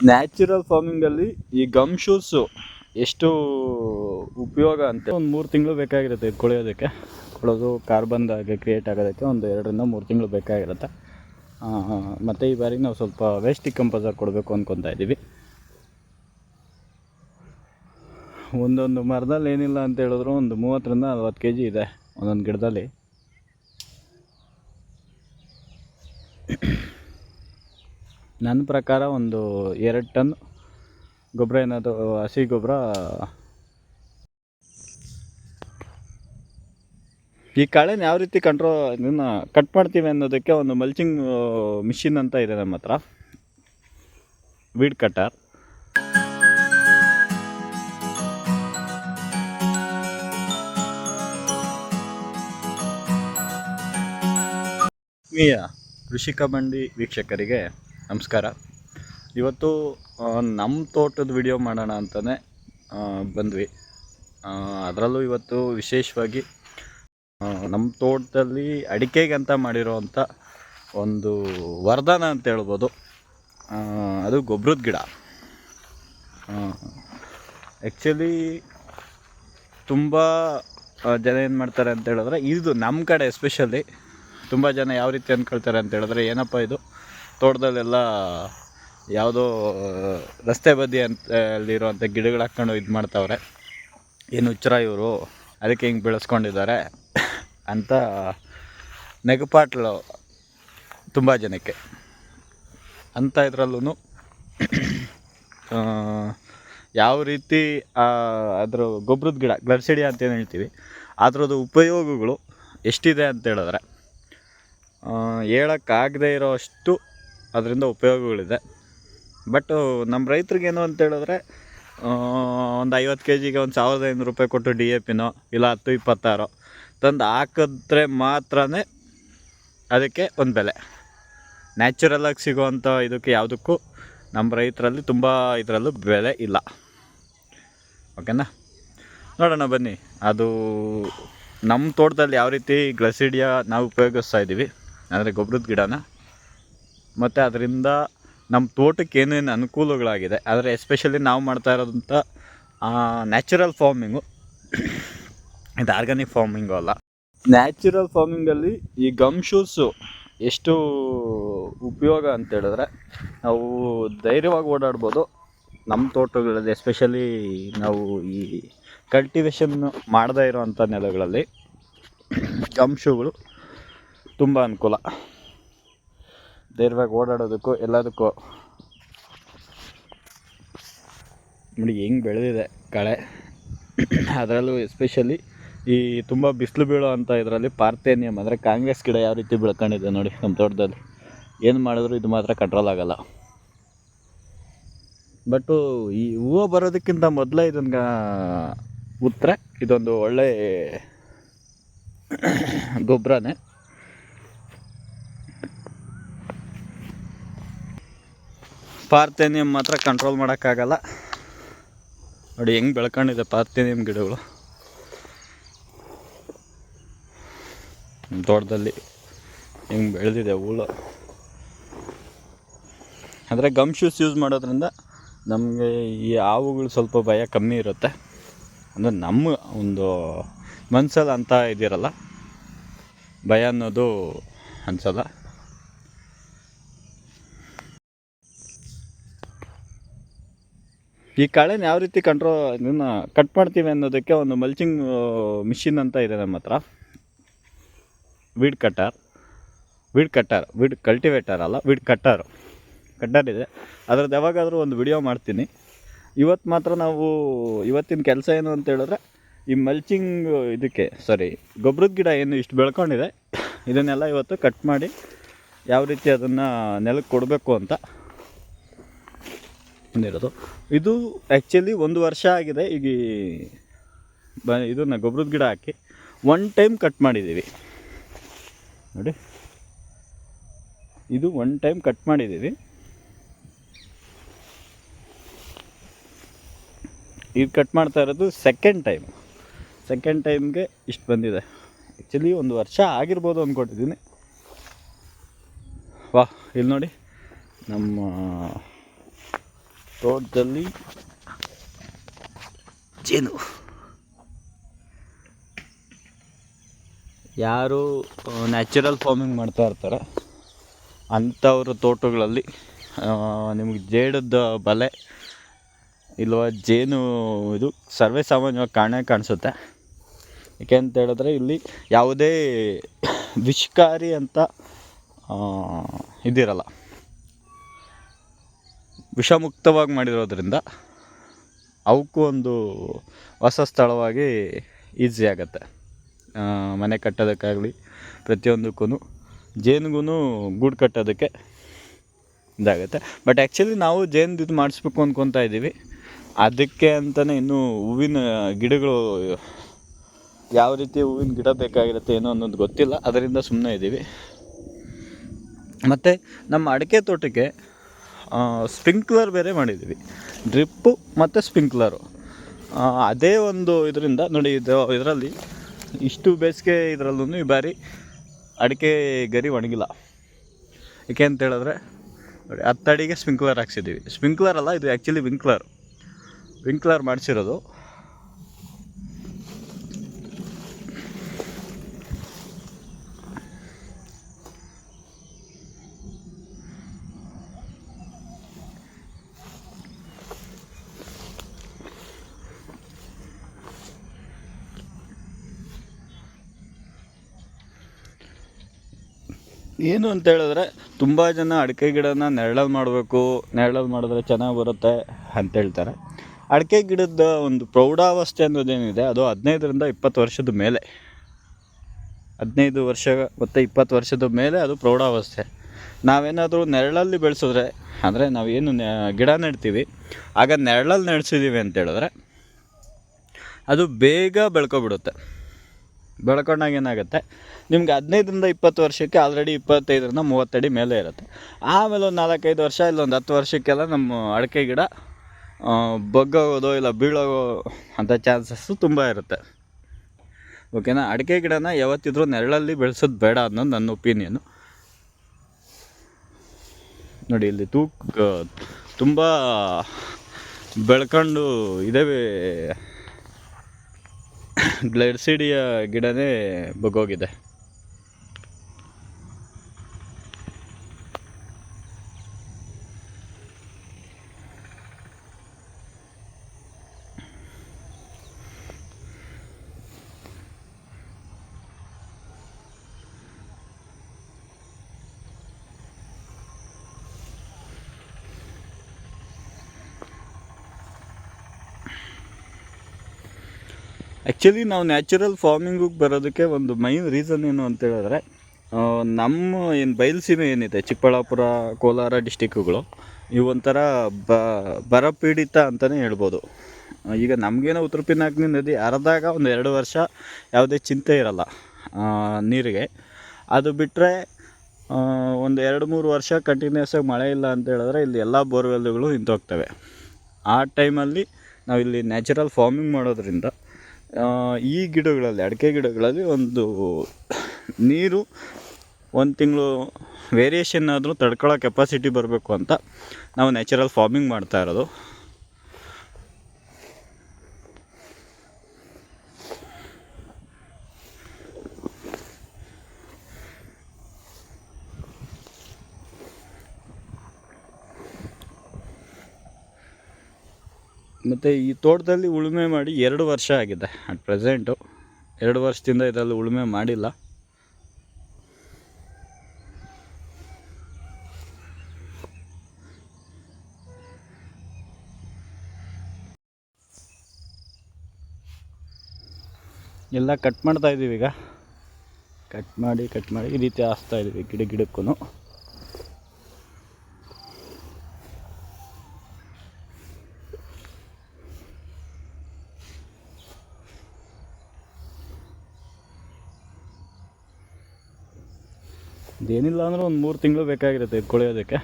Natural ಫಾರ್ಮಿಂಗಲ್ಲಿ ಈ gum shoes ಎಷ್ಟು ಉಪಯೋಗ ಅಂತ. ಒಂದು ಮೂರು ತಿಂಗಳು ಬೇಕಾಗಿರುತ್ತೆ ಇದು ಕೊಳೆಯೋದಕ್ಕೆ. ಕೊಳೋದು ಕಾರ್ಬನ್ ಆಗಿ ಕ್ರಿಯೇಟ್ ಆಗೋದಕ್ಕೆ ಒಂದು ಎರಡರಿಂದ ಮೂರು ತಿಂಗಳು ಬೇಕಾಗಿರುತ್ತೆ. ಮತ್ತು ಈ ಬಾರಿ ನಾವು ಸ್ವಲ್ಪ ವೇಸ್ಟಿಕ್ ಕಂಪೋಸರ್ ಕೊಡಬೇಕು ಅಂದ್ಕೊತಾ ಇದ್ದೀವಿ ಒಂದೊಂದು ಮರದಲ್ಲಿ ಏನಿಲ್ಲ ಅಂತ ಹೇಳಿದ್ರು ಒಂದು ಮೂವತ್ತರಿಂದ ನಲ್ವತ್ತು ಕೆ ಜಿ ಇದೆ ಒಂದೊಂದು ಗಿಡದಲ್ಲಿ. ನನ್ನ ಪ್ರಕಾರ ಒಂದು ಎರಡು ಟನ್ ಗೊಬ್ಬರ ಏನಾದರೂ, ಹಸಿ ಗೊಬ್ಬರ ಈ ಕಳೆನ ಯಾವ ರೀತಿ ಕಂಟ್ರೋ ಇದನ್ನು ಕಟ್ ಮಾಡ್ತೀವಿ ಅನ್ನೋದಕ್ಕೆ ಒಂದು ಮಲ್ಚಿಂಗ್ ಮಿಷಿನ್ ಅಂತ ಇದೆ ನಮ್ಮ ಹತ್ರ. ವೀಡ್ ಕಟ್ಟರ್ ಕೃಷಿಕ ಬಂಡಿ ವೀಕ್ಷಕರಿಗೆ ನಮಸ್ಕಾರ. ಇವತ್ತು ನಮ್ಮ ತೋಟದ ವಿಡಿಯೋ ಮಾಡೋಣ ಅಂತಲೇ ಬಂದ್ವಿ. ಅದರಲ್ಲೂ ಇವತ್ತು ವಿಶೇಷವಾಗಿ ನಮ್ಮ ತೋಟದಲ್ಲಿ ಅಡಿಕೆಗಂತ ಮಾಡಿರೋವಂಥ ಒಂದು ವರದಾನ ಅಂತ ಹೇಳ್ಬೋದು. ಅದು ಗೊಬ್ಬರದ ಗಿಡ. ಆ್ಯಕ್ಚುಲಿ ತುಂಬ ಜನ ಏನು ಮಾಡ್ತಾರೆ ಅಂತ ಹೇಳಿದ್ರೆ, ಇದು ನಮ್ಮ ಕಡೆ ಎಸ್ಪೆಷಲಿ ತುಂಬ ಜನ ಯಾವ ರೀತಿ ಅಂದ್ಕೊಳ್ತಾರೆ ಅಂತ ಹೇಳಿದ್ರೆ, ಏನಪ್ಪ ಇದು? ತೋಟದಲ್ಲೆಲ್ಲ ಯಾವುದೋ ರಸ್ತೆ ಬದಿ ಅಂತ ಅಲ್ಲಿರುವಂಥ ಗಿಡಗಳು ಹಾಕ್ಕೊಂಡು ಇದು ಮಾಡ್ತಾವ್ರೆ. ಏನು ಹುಚ್ಚರ ಇವರು, ಅದಕ್ಕೆ ಹಿಂಗೆ ಬೆಳೆಸ್ಕೊಂಡಿದ್ದಾರೆ ಅಂತ ನೆಗಪಾಟ್ಲು ತುಂಬ ಜನಕ್ಕೆ. ಅಂಥ ಇದರಲ್ಲೂ ಯಾವ ರೀತಿ ಅದರ ಗೊಬ್ಬರದ ಗಿಡ ಗ್ಲರ್ಸಿಡಿಯಾ ಅಂತ ಏನು ಹೇಳ್ತೀವಿ, ಅದರದ್ದು ಉಪಯೋಗಗಳು ಎಷ್ಟಿದೆ ಅಂತ ಹೇಳಿದ್ರೆ ಹೇಳೋಕ್ಕಾಗದೇ ಇರೋ ಅಷ್ಟು ಅದರಿಂದ ಉಪಯೋಗಗಳಿದೆ. ಬಟ್ ನಮ್ಮ ರೈತರಿಗೇನು ಅಂತ ಹೇಳಿದ್ರೆ ಒಂದು ಐವತ್ತು ಕೆ ಜಿಗೆ ಒಂದು ಸಾವಿರದ ಐನೂರು ರೂಪಾಯಿ ಕೊಟ್ಟು ಡಿ ಎ ಪಿನೋ ಇಲ್ಲ ಹತ್ತು ಇಪ್ಪತ್ತಾರೋ, ತಂದು ಹಾಕಿದ್ರೆ ಮಾತ್ರ ಅದಕ್ಕೆ ಒಂದು ಬೆಲೆ. ನ್ಯಾಚುರಲಾಗಿ ಸಿಗುವಂಥ ಇದಕ್ಕೆ ಯಾವುದಕ್ಕೂ ನಮ್ಮ ರೈತರಲ್ಲಿ ತುಂಬ ಇದರಲ್ಲೂ ಬೆಲೆ ಇಲ್ಲ. ಓಕೆನಾ ನೋಡೋಣ ಬನ್ನಿ, ಅದು ನಮ್ಮ ತೋಟದಲ್ಲಿ ಯಾವ ರೀತಿ ಗ್ಲಸಿಡಿಯಾ ನಾವು ಉಪಯೋಗಿಸ್ತಾ ಇದ್ದೀವಿ ಅಂದರೆ ಗೊಬ್ಬರದ ಗಿಡನ. ಮತ್ತು ಅದರಿಂದ ನಮ್ಮ ತೋಟಕ್ಕೆ ಏನೇನು ಅನುಕೂಲಗಳಾಗಿದೆ, ಆದರೆ ಎಸ್ಪೆಷಲಿ ನಾವು ಮಾಡ್ತಾ ಇರೋದಂಥ ನ್ಯಾಚುರಲ್ ಫಾರ್ಮಿಂಗು ಇದು ಆರ್ಗಾನಿಕ್ ಫಾರ್ಮಿಂಗು ಅಲ್ಲ. ನ್ಯಾಚುರಲ್ ಫಾರ್ಮಿಂಗಲ್ಲಿ ಈ ಗಮ್ ಶೂಸು ಎಷ್ಟು ಉಪಯೋಗ ಅಂತ ಹೇಳಿದ್ರೆ, ನಾವು ಧೈರ್ಯವಾಗಿ ಓಡಾಡ್ಬೋದು. ನಮ್ಮ ತೋಟಗಳಲ್ಲಿ ಎಸ್ಪೆಷಲಿ ನಾವು ಈ ಕಲ್ಟಿವೇಷನ್ ಮಾಡದೇ ಇರೋವಂಥ ನೆಲಗಳಲ್ಲಿ ಗಮ್ ಶೂಗಳು ತುಂಬ ಅನುಕೂಲ. ಧೈರ್ಯವಾಗಿ ಓಡಾಡೋದಕ್ಕೂ ಎಲ್ಲದಕ್ಕೂ. ನೋಡಿ, ಹೆಂಗೆ ಬೆಳೆದಿದೆ ಕಳೆ. ಅದರಲ್ಲೂ ಎಸ್ಪೆಷಲಿ ಈ ತುಂಬ ಬಿಸಿಲು ಬೀಳೋ ಅಂಥ ಇದರಲ್ಲಿ ಪಾರ್ಥೇನಿಯಮ್ ಅಂದರೆ ಕಾಂಗ್ರೆಸ್ ಗಿಡ ಯಾವ ರೀತಿ ಬೆಳ್ಕೊಂಡಿದೆ ನೋಡಿ ನಮ್ಮ ತೋಟದಲ್ಲಿ. ಏನು ಮಾಡಿದ್ರು ಇದು ಮಾತ್ರ ಕಂಟ್ರೋಲ್ ಆಗೋಲ್ಲ. ಬಟ್ಟು ಈ ಹೂವು ಬರೋದಕ್ಕಿಂತ ಮೊದಲೇ ಇದನ್ನು ಉತ್ತರ ಇದೊಂದು ಒಳ್ಳೆ ಗೊಬ್ಬರನೇ ಪಾರ್ಥೇನಿಯಮ್ ಮಾತ್ರ ಕಂಟ್ರೋಲ್ ಮಾಡೋಕ್ಕಾಗಲ್ಲ. ನೋಡಿ ಹೆಂಗೆ ಬೆಳ್ಕೊಂಡಿದೆ ಪಾರ್ಥೇನಿಯಮ್ ಗಿಡಗಳು. ತೋಟದಲ್ಲಿ ಹೆಂಗೆ ಬೆಳೆದಿದೆ ಹೂಳು. ಆದರೆ ಗಮ್ ಶೂಸ್ ಯೂಸ್ ಮಾಡೋದ್ರಿಂದ ನಮಗೆ ಈ ಹಾವುಗಳು ಸ್ವಲ್ಪ ಭಯ ಕಮ್ಮಿ ಇರುತ್ತೆ. ಅಂದರೆ ನಮ್ಮ ಒಂದು ಮನಸ್ಸಲ್ಲಿ ಅಂತ ಇದಿರಲ್ಲ. ಭಯ ಅನ್ನೋದು ಅನ್ಸಲ್ಲ. ಈ ಕಳೆನ ಯಾವ ರೀತಿ ಕಂಟ್ರೋ ಇದನ್ನು ಕಟ್ ಮಾಡ್ತೀವಿ ಅನ್ನೋದಕ್ಕೆ ಒಂದು ಮಲ್ಚಿಂಗ್ ಮಿಷಿನ್ ಅಂತ ಇದೆ ನಮ್ಮ ಹತ್ರ. Weed cutter weed cutter weed cultivator ಅಲ್ಲ ವೀಡ್ ಕಟ್ಟರ್ ಕಟ್ಟರ್ ಇದೆ. ಅದ್ರದ್ದು ಯಾವಾಗಾದರೂ ಒಂದು ವಿಡಿಯೋ ಮಾಡ್ತೀನಿ. ಇವತ್ತು ಮಾತ್ರ ನಾವು ಇವತ್ತಿನ ಕೆಲಸ ಏನು ಅಂತ ಹೇಳಿದ್ರೆ, ಈ ಮಲ್ಚಿಂಗ್ ಇದಕ್ಕೆ ಸಾರಿ ಗೊಬ್ಬರದ ಗಿಡ ಏನು ಇಷ್ಟು ಬೆಳ್ಕೊಂಡಿದೆ. ಇದನ್ನೆಲ್ಲ ಇವತ್ತು ಕಟ್ ಮಾಡಿ ಯಾವ ರೀತಿ ಅದನ್ನು ನೆಲಕ್ಕೆ ಕೊಡಬೇಕು ಅಂತ ಬಂದಿರೋದು ಇದು ಆ್ಯಕ್ಚುಲಿ ಒಂದು ವರ್ಷ ಆಗಿದೆ. ಈಗ ಬ ಇದನ್ನು ಗೊಬ್ಬರದ ಗಿಡ ಹಾಕಿ ಒನ್ ಟೈಮ್ ಕಟ್ ಮಾಡಿದ್ದೀವಿ. ನೋಡಿ. ಇದು ಒನ್ ಟೈಮ್ ಕಟ್ ಮಾಡಿದ್ದೀವಿ. ಇದು ಕಟ್ ಮಾಡ್ತಾ ಇರೋದು ಸೆಕೆಂಡ್ ಟೈಮ್ ಸೆಕೆಂಡ್ ಟೈಮ್ಗೆ ಇಷ್ಟು ಬಂದಿದೆ. ಆ್ಯಕ್ಚುಲಿ ಒಂದು ವರ್ಷ ಆಗಿರ್ಬೋದು ಅಂದ್ಕೊಂಡಿದ್ದೀನಿ ವಾಹ್, ಇಲ್ಲಿ ನೋಡಿ. ನಮ್ಮ ತೋಟದಲ್ಲಿ ಜೇನು. ಯಾರು ನ್ಯಾಚುರಲ್ ಫಾರ್ಮಿಂಗ್ ಮಾಡ್ತಾ ಇರ್ತಾರೆ. ಅಂಥವ್ರ ತೋಟಗಳಲ್ಲಿ ನಿಮಗೆ ಜೇಡದ ಬಲೆ ಇಲ್ವ ಜೇನು ಇದು ಸರ್ವೇ ಸಾಮಾನ್ಯವಾಗಿ ಕಾಣೇ ಕಾಣಿಸುತ್ತೆ. ಯಾಕೆ ಅಂತ ಹೇಳಿದ್ರೆ ಇಲ್ಲಿ ಯಾವುದೇ ವಿಷಕಾರಿ ಅಂತ ಇದಿರಲ್ಲ. ವಿಷಮುಕ್ತವಾಗಿ ಮಾಡಿರೋದ್ರಿಂದ ಅವಕ್ಕೂ ಒಂದು ಹೊಸ ಸ್ಥಳವಾಗಿ ಈಸಿ ಆಗುತ್ತೆ. ಮನೆ ಕಟ್ಟೋದಕ್ಕಾಗಲಿ ಪ್ರತಿಯೊಂದಕ್ಕೂ ಜೇನಿಗೂ ಗೂಡು ಕಟ್ಟೋದಕ್ಕೆ ಇದಾಗುತ್ತೆ. ಬಟ್ ಆ್ಯಕ್ಚುಲಿ ನಾವು ಜೇನು ಇದು ಮಾಡಿಸ್ಬೇಕು ಅಂದ್ಕೊತಾ ಇದ್ದೀವಿ. ಅದಕ್ಕೆ ಅಂತಲೇ ಇನ್ನೂ ಹೂವಿನ ಗಿಡಗಳು ಯಾವ ರೀತಿ ಹೂವಿನ ಗಿಡ ಬೇಕಾಗಿರುತ್ತೆ ಏನೋ ಅನ್ನೋದು ಗೊತ್ತಿಲ್ಲ. ಅದರಿಂದ ಸುಮ್ಮನೆ ಇದ್ದೀವಿ. ಮತ್ತು ನಮ್ಮ ಅಡಿಕೆ ತೋಟಕ್ಕೆ ಸ್ಪ್ರಿಂಕ್ಲರ್ ಬೇರೆ ಮಾಡಿದ್ದೀವಿ. ಡ್ರಿಪ್ಪು ಮತ್ತು ಸ್ಪ್ರಿಂಕ್ಲರು ಅದೇ ಒಂದು ಇದರಿಂದ ನೋಡಿ ಇದು ಇದರಲ್ಲಿ ಇಷ್ಟು ಬೇಸಿಗೆ ಇದರಲ್ಲೂ ಈ ಬಾರಿ ಅಡಿಕೆ ಗರಿ ಒಣಗಿಲ್ಲ. ಏಕೆ ಅಂತ ಹೇಳಿದ್ರೆ ನೋಡಿ ಹತ್ತಡಿಗೆ ಸ್ಪ್ರಿಂಕ್ಲರ್ ಹಾಕ್ಸಿದ್ದೀವಿ. ಸ್ಪ್ರಿಂಕ್ಲರ್ ಅಲ್ಲ, ಇದು ಆ್ಯಕ್ಚುಲಿ ವಿಂಕ್ಲರ್ ವಿಂಕ್ಲರ್ ಮಾಡಿಸಿರೋದು. ಏನು ಅಂತ ಹೇಳಿದ್ರೆ, ತುಂಬ ಜನ ಅಡಿಕೆ ಗಿಡನ ನೆರಳಲ್ಲಿ ಮಾಡಬೇಕು ನೆರಳಲ್ಲಿ ಮಾಡಿದ್ರೆ ಚೆನ್ನಾಗಿ ಬರುತ್ತೆ ಅಂತ ಹೇಳ್ತಾರೆ. ಅಡಿಕೆ ಗಿಡದ ಒಂದು ಪ್ರೌಢಾವಸ್ಥೆ ಅನ್ನೋದೇನಿದೆ ಅದು ಹದಿನೈದರಿಂದ ಇಪ್ಪತ್ತು ವರ್ಷದ ಮೇಲೆ. ಹದಿನೈದು ವರ್ಷ ಮತ್ತು ಇಪ್ಪತ್ತು ವರ್ಷದ ಮೇಲೆ ಅದು ಪ್ರೌಢಾವಸ್ಥೆ. ನಾವೇನಾದರೂ ನೆರಳಲ್ಲಿ ಬೆಳೆಸಿದ್ರೆ, ಅಂದರೆ ನಾವೇನು ಗಿಡ ನೆಡ್ತೀವಿ, ಆಗ ನೆರಳಲ್ಲಿ ನೆಡ್ಸಿದ್ದೀವಿ ಅಂತ ಹೇಳಿದ್ರೆ, ಅದು ಬೇಗ ಬೆಳ್ಕೊಬಿಡುತ್ತೆ. ಬೆಳ್ಕೊಂಡಾಗ ಏನಾಗುತ್ತೆ? ನಿಮ್ಗೆ ಹದಿನೈದರಿಂದ ಇಪ್ಪತ್ತು ವರ್ಷಕ್ಕೆ ಆಲ್ರೆಡಿ ಇಪ್ಪತ್ತೈದರಿಂದ ಮೂವತ್ತಡಿ ಮೇಲೆ ಇರುತ್ತೆ. ಆಮೇಲೆ ಒಂದು ನಾಲ್ಕೈದು ವರ್ಷ, ಇಲ್ಲ ಒಂದು ಹತ್ತು ವರ್ಷಕ್ಕೆಲ್ಲ ನಮ್ಮ ಅಡಿಕೆ ಗಿಡ ಬಗ್ಗೋಗೋದು ಇಲ್ಲ ಬೀಳೋಗೋ ಅಂಥ ಚಾನ್ಸಸ್ಸು ತುಂಬ ಇರುತ್ತೆ. ಓಕೆನಾ ಅಡಿಕೆ ಗಿಡನ ಯಾವತ್ತಿದ್ರೂ ನೆರಳಲ್ಲಿ ಬೆಳೆಸೋದು ಬೇಡ ಅನ್ನೋದು ನನ್ನ ಒಪಿನಿಯನ್ನು ನೋಡಿ, ಇಲ್ಲಿ ತೂಕ ತುಂಬ ಬೆಳ್ಕೊಂಡು ಇದೇ ಗ್ಲೈಡ್ಸಿಡಿಯ ಗಿಡನೇ ಬಗ್ಗೋಗಿದೆ. ಆ್ಯಕ್ಚುಲಿ ನಾವು ನ್ಯಾಚುರಲ್ ಫಾರ್ಮಿಂಗಿಗೆ ಬರೋದಕ್ಕೆ ಒಂದು ಮೈನ್ ರೀಸನ್ ಏನು ಅಂತ ಹೇಳಿದ್ರೆ ನಮ್ಮ ಏನು ಬಯಲುಸೀಮೆ ಏನಿದೆ, ಚಿಕ್ಕಬಳ್ಳಾಪುರ, ಕೋಲಾರ ಡಿಸ್ಟಿಕ್ಗಳು ಇವೊಂಥರ ಬ, ಬರಪೀಡಿತ ಅಂತಲೇ ಹೇಳ್ಬೋದು. ಈಗ ನಮಗೇನೋ ಉತ್ತರ ಪಿನಾಕ್ನಿ ನದಿ ಹರಿದಾಗ ಒಂದು ಎರಡು ವರ್ಷ ಯಾವುದೇ ಚಿಂತೆ ಇರಲ್ಲ ನೀರಿಗೆ. ಅದು ಬಿಟ್ಟರೆ ಒಂದು ಎರಡು ಮೂರು ವರ್ಷ ಕಂಟಿನ್ಯೂಸ್ ಆಗಿ ಮಳೆ ಇಲ್ಲ ಅಂತ ಹೇಳಿದ್ರೆ ಇಲ್ಲಿ ಎಲ್ಲ ಬೋರ್ವೆಲ್ಗಳು ನಿಂತೋಗ್ತವೆ ಆ ಟೈಮಲ್ಲಿ ನಾವು ಇಲ್ಲಿ ನ್ಯಾಚುರಲ್ ಫಾರ್ಮಿಂಗ್ ಮಾಡೋದ್ರಿಂದ ಈ ಗಿಡಗಳಲ್ಲಿ, ಅಡಿಕೆ ಗಿಡಗಳಲ್ಲಿ ಒಂದು ನೀರು ಒಂದು ತಿಂಗಳು ವೇರಿಯೇಷನ್ ಆದರೂ ತಡ್ಕೊಳ್ಳೋ ಕೆಪಾಸಿಟಿ ಬರಬೇಕು ಅಂತ ನಾವು ನ್ಯಾಚುರಲ್ ಫಾರ್ಮಿಂಗ್ ಮಾಡ್ತಾ ಇರೋದು. ಮತ್ತು ಈ ತೋಟದಲ್ಲಿ ಉಳುಮೆ ಮಾಡಿ ಎರಡು ವರ್ಷ ಆಗಿದೆ. ಅಟ್ ಪ್ರೆಸೆಂಟು ಎರಡು ವರ್ಷದಿಂದ ಇದರಲ್ಲಿ ಉಳುಮೆ ಮಾಡಿಲ್ಲ. ಎಲ್ಲ ಕಟ್ ಮಾಡ್ತಾ ಇದ್ದೀವಿ ಈಗ. ಕಟ್ ಮಾಡಿ ಕಟ್ ಮಾಡಿ ಈ ರೀತಿ ಹಾಸ್ತಾ ಇದ್ದೀವಿ ಗಿಡ ಗಿಡಕ್ಕೂ ಇದೇನಿಲ್ಲ ಅಂದ್ರೆ ಒಂದು ಮೂರು ತಿಂಗಳು ಬೇಕಾಗಿರುತ್ತೆ ಇದು ಕೊಳೆಯೋದಕ್ಕೆ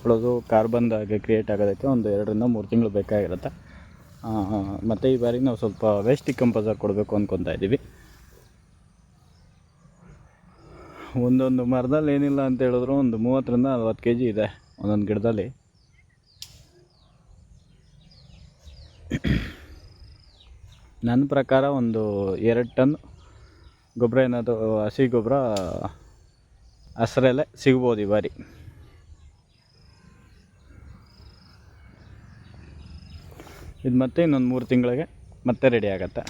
ಕೊಳೋದು ಕಾರ್ಬನ್ ಆಗಿ ಕ್ರಿಯೇಟ್ ಆಗೋದಕ್ಕೆ ಒಂದು ಎರಡರಿಂದ ಮೂರು ತಿಂಗಳು ಬೇಕಾಗಿರುತ್ತೆ. ಮತ್ತು ಈ ಬಾರಿ ನಾವು ಸ್ವಲ್ಪ ವೇಸ್ಟ್ ಕಂಪೋಸರ್ ಕೊಡಬೇಕು ಅಂದ್ಕೊತಾ ಇದ್ದೀವಿ ಒಂದೊಂದು ಮರದಲ್ಲಿ ಏನಿಲ್ಲ ಅಂತ ಹೇಳಿದ್ರು ಒಂದು ಮೂವತ್ತರಿಂದ ನಲ್ವತ್ತು ಕೆ ಜಿ ಇದೆ ಒಂದೊಂದು ಗಿಡದಲ್ಲಿ. ನನ್ನ ಪ್ರಕಾರ ಒಂದು ಎರಡು ಟನ್ ಗೊಬ್ಬರ ಏನಾದರೂ ಹಸಿ ಗೊಬ್ಬರ ಹಸ್ರಲ್ಲೇ ಸಿಗ್ಬೋದು ಈ ಬಾರಿ. ಇದು ಮತ್ತೆ ಇನ್ನೊಂದು ಮೂರು ತಿಂಗಳಿಗೆ ಮತ್ತೆ ರೆಡಿ ಆಗತ್ತೆ.